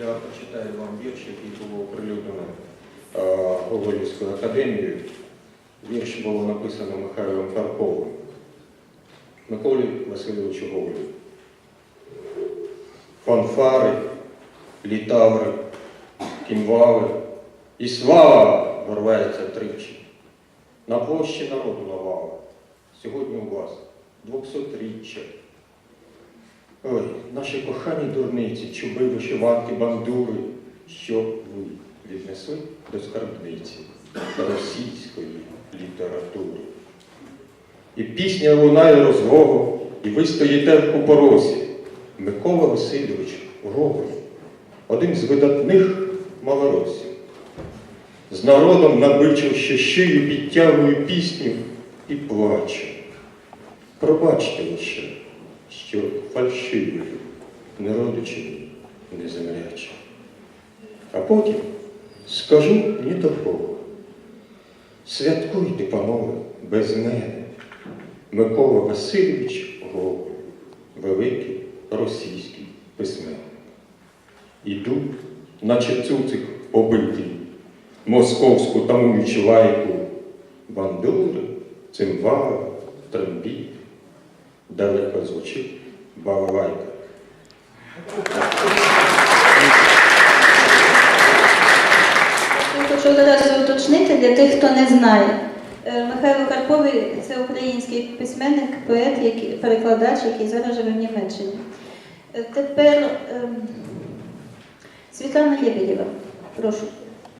Я прочитаю вам вірш, який було оприлюднено е, Гоголівською академією. Вірш було написано Михайлом Карповим. Миколі Васильовичу Гоголю. Фанфари, літаври, кімвали і слава ворветься тричі. На площі народу навала. Сьогодні у вас двохсотріччя. Ой, наші кохані дурниці, чуби, вишиванки, бандури, що ви віднесли до скарбниці російської літератури. І пісня лунає розлого, і ви стоїте в купоросі. Микола Васильович Гоголь, один з видатних малоросів. З народом набичивши шию, підтягує пісню і плаче. Пробачте лише, що фальшивою, не родичеві, не земляче. А потім скажу ні до кого. Святкуйте, панове, без мене. Микола Васильович Гоголь, великий російський письменник. Іду, наче цуцик побитий, московську тамуючу лайку, бандури, цимбали, трембіти. Далеко звучить балалайка. Хочу одразу уточнити для тих, хто не знає. Е, Михайло Карповий це український письменник, поет, перекладач, який зараз живе в Німеччині. Е, Тепер ем, Світлана Лебедєва. Прошу.